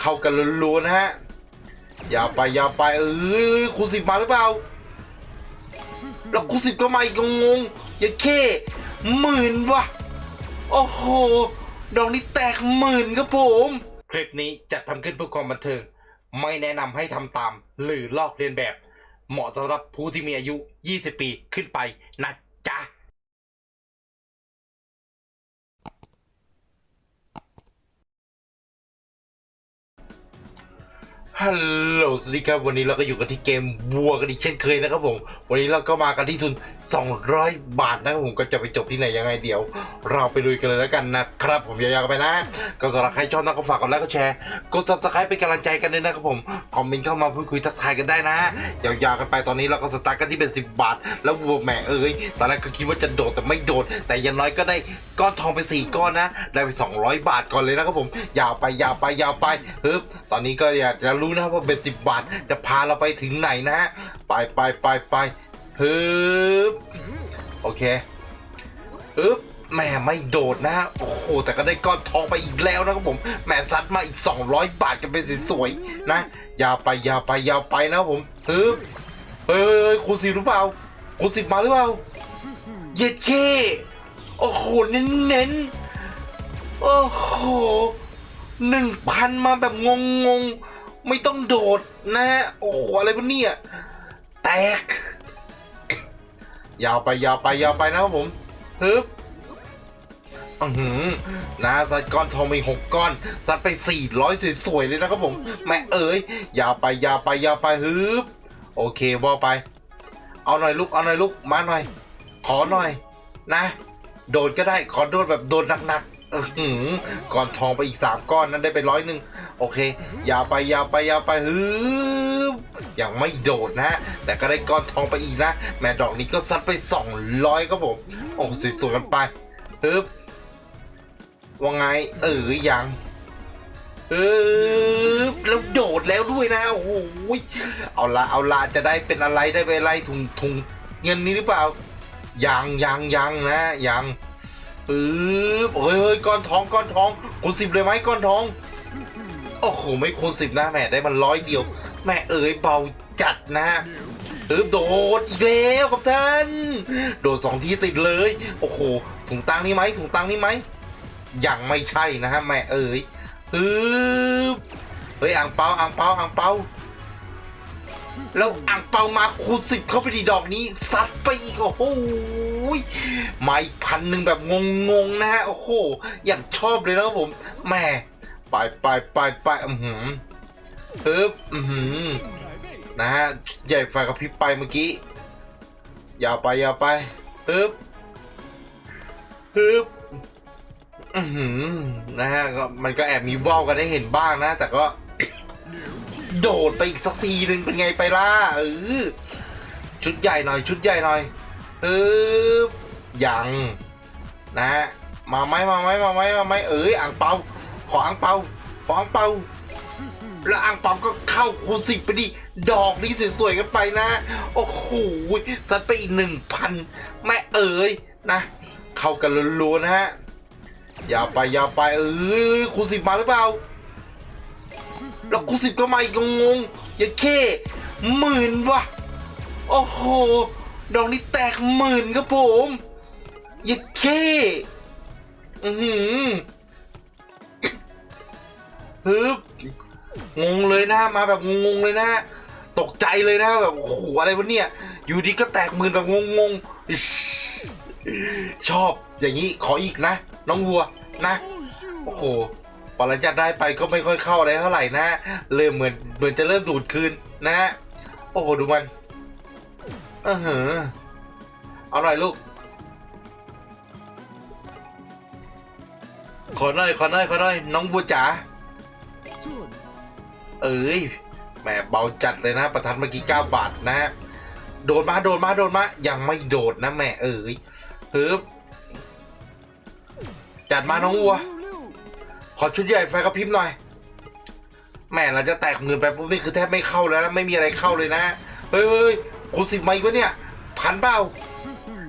เข้ากันรัวๆนะฮะยาวไปยาวไปเออคูณสิบมาหรือเปล่า แล้วคูณสิบก็มาอีกงงอย่าแค่หมื่นวะโอ้โหดอกนี้แตกหมื่นครับผม คลิปนี้จะทำขึ้นเพื่อความบันเทิงไม่แนะนำให้ทำตาม หรือลอกเลียนแบบ เหมาะสำหรับผู้ที่มีอายุ 20 ปีขึ้นไปนะ ฮัลโหลสวัสดีครับ วันนี้เราก็อยู่กันที่เกมบัวกันอีกเช่นเคยนะครับผม วันนี้เราก็มากันที่ทุน 200 บาทนะครับผมก็จะไปจบที่ไหนยังไงเดี๋ยว เราไปลุยกันเลยแล้วกันนะครับ ผมยาวๆกันไปนะ ก็สำหรับใครชอบนะก็ฝากกดไลค์กดแชร์กดซับสไครป์เป็นกำลังใจกันด้วยนะครับผมคอมเมนต์เข้ามาพูดคุยทักทายกันได้นะยาวๆกันไปตอนนี้เราก็สตาร์ทกันที่เป็น 10 บาท แล้วบัวแหมเอ้ยตอนแรกก็คิดว่าจะโดดแต่ไม่โดด แต่ยังน้อยก็ได้ก้อนทองไป 4 ก้อนนะ ได้ไป 200 บาทก่อนเลยนะครับผมยาวไปยาวไปยาวไปฮึบตอนนี้ก็อยากจะรู้นะครับว่าเป็น10บบาท จะพาเราไปถึงไหนนะฮะ ไปไปไปไปฮึบโอเคฮึบแหม่ไม่โดดนะฮะ โอ้โห แต่ก็ได้ก้อนทองไปอีกแล้วนะครับผม แหม่ซัดมาอีก 200 บาทกันเป็นสวยๆนะ ยาวไปยาวไปยาวไปนะครับผมฮึบเฮ้ยคูณสิบหรือเปล่าคูณสิบมาหรือเปล่า เย็ดเคโอ้โห เน้นเน้นโอ้โหหนึ่งพันมาแบบงงง ไม่ต้องโดดนะฮะโอ้โหอะไรวะเนี่ยแตก ยาวไปยาวไปยาวไปนะครับผมฮึบอือหือนะซัดก้อนทองไปหกก้อนซัดไปสี่ร้อยสวยๆเลยนะครับผมแม่เอ๋ยยาวไปยาวไปยาวไปฮึบโอเคว่าไป เอาหน่อยลูกเอาหน่อยลูกมาหน่อย ขอหน่อย นะ โดดก็ได้ขอโดดแบบโดดหนักๆ อื้อหือก่อนทองไปอีกสามก้อนนั้นได้ไปร้อยหนึ่งโอเคยาวไปยาวไปยาวไปฮึบยังไม่โดดนะ แต่ก็ได้ก้อนทองไปอีกนะ แม่ดอกนี้ก็ซัดไปสองร้อยครับผม โอ้สวยๆกันไปฮึบว่าไง เออยังเออแล้วโดดแล้วด้วยนะโอ้โหเอาละเอาละจะได้เป็นอะไรได้ไปอะไรถุงถุงเงินนี้หรือเปล่ายังยังยังนะยัง ปึ๊บเฮ้ยเฮ้ยก้อนทองก้อนทองคูณสิบเลยไหมก้อนทอง โอ้โห ไม่คูณสิบนะแม่ได้มันร้อยเดียว แม่เอ๋ยเบาจัดนะปึ๊บโดดอีกแล้วครับท่าน โดดสองทีติดเลย โอ้โห ถุงตังนี่ไหมถุงตังนี่ไหมยังไม่ใช่นะฮะแม่เอ๋ยปึ๊บเฮ้ยอ่างเปาอ่างเปาอ่างเปาแล้วอ่างเปามาคูณสิบเข้าไปดีดอกนี้ซัดไปอีกโอ้โห มาอีกพันหนึ่งแบบงงๆนะฮะโอ้โหอย่างชอบเลยนะครับผมแหม่ไปไปไปไปอือหือฮึบอือหือนะฮะใหญ่ไฟกับพริบไปเมื่อกี้ยาวไปยาวไปฮึบฮึบอือหือนะฮะมันก็แอบมีว่าวกันได้เห็นบ้างนะ แต่ก็โดดไปอีกสักทีหนึ่งเป็นไงไปล่ะเออชุดใหญ่หน่อย ชุดใหญ่หน่อย เออยังนะฮะมาไหมมาไหมมาไหมมาไหมเอ้ยอ่างเปาขออ่างเปาขออ่างเปาแล้วอ่างเปาก็เข้าคูสิบไปดิดอกนี้สวยๆกันไปนะ โอ้โหซัดไปอีกหนึ่งพันแม่เอ๋ยนะ เข้ากันรัวๆนะฮะยาวไปยาวไปเออคูสิบมาหรือเปล่า แล้วคูสิบก็มาอีกงงอย่าแค่หมื่นวะโอ้โห ดอกนี้แตกหมื่นครับผมอย่าแค่อือหือฮึบงงเลยนะมาแบบงงเลยนะ ตกใจเลยนะแบบโอ้โหอะไรวะเนี่ย อยู่ดีก็แตกหมื่นแบบงงๆชอบอย่างนี้ขออีกนะ น้องวัวนะโอ้โหพอหลังจากได้ไปก็ไม่ค่อยเข้าอะไรเท่าไหร่นะ เริ่มเหมือนเหมือนจะเริ่มดูดคืนนะ โอ้โหดูมัน เออเหอเอาหน่อยลูก ขอหน่อยขอหน่อยขอหน่อยน้องบัวจ๋า เอ้ยแหมเบาจัดเลยนะ ประทัดเมื่อกี้9บาทนะฮะ โดดมาโดดมาโดดมา ยังไม่โดดนะแม่เอ้ยฮึบจัดมาน้องวัว ขอชุดใหญ่ไฟกระพริบหน่อย แม่เราจะแตกเงินไปปุ๊บนี่คือแทบไม่เข้าแล้วนะไม่มีอะไรเข้าเลยนะ เฮ้ย เฮ้ยคูสิบไหมวะเนี่ย พันเปล่า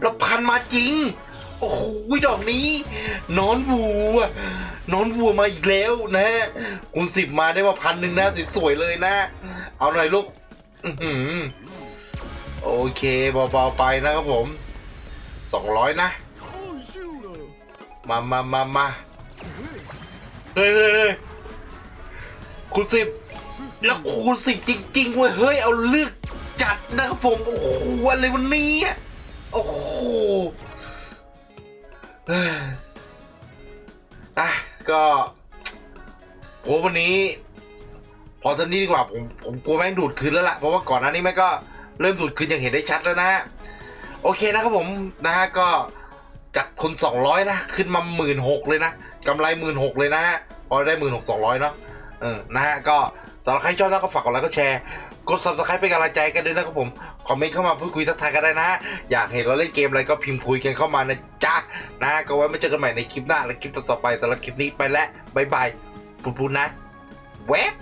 แล้วพันมาจริง โอ้โหดอกนี้ นอนวัวนอนวัวมาอีกแล้วนะฮะคูณสิบมาได้มาพันหนึ่งนะสวยๆเลยนะ เอาหน่อยลูกโอเคเบาๆไปนะครับผมสองร้อยนะ มามามามาเฮ้ยเฮ้ยเฮ้ยคูณสิบแล้วคูณสิบจริงๆเว้ยเฮ้ยเอาเลือก จัดนะครับผม โอ้โหอะไรวันนี้โอ้โหอะก็โหวันนี้ พอตอนนี้ดีกว่าผมผมกลัวแม่งดูดคืนแล้วล่ะ เพราะว่าก่อนหน้านี้แม่งก็เริ่มดูดคืนอย่างเห็นได้ชัดแล้วนะฮะโอเคนะครับผมนะฮะก็จากคนสองร้อยนะ ขึ้นมาหมื่นหกเลยนะกำไรหมื่นหกเลยนะฮะพอได้หมื่นหกสองร้อยเนาะเออนะฮะก็สำหรับใครชอบนะก็ฝากกดไลค์ก็แชร์ กด subscribe เป็นกำลังใจกันด้วยนะครับผม คอมเมนต์เข้ามาพูดคุยทักทายกันได้นะฮะ อยากเห็นเราเล่นเกมอะไรก็พิมพ์คุยกันเข้ามานะจ๊ะ นะ ก็ไว้มาเจอกันใหม่ในคลิปหน้าและคลิปต่อๆไปแต่ละคลิปนี้ไปแล้วบายบายพูดๆนะ เว็บ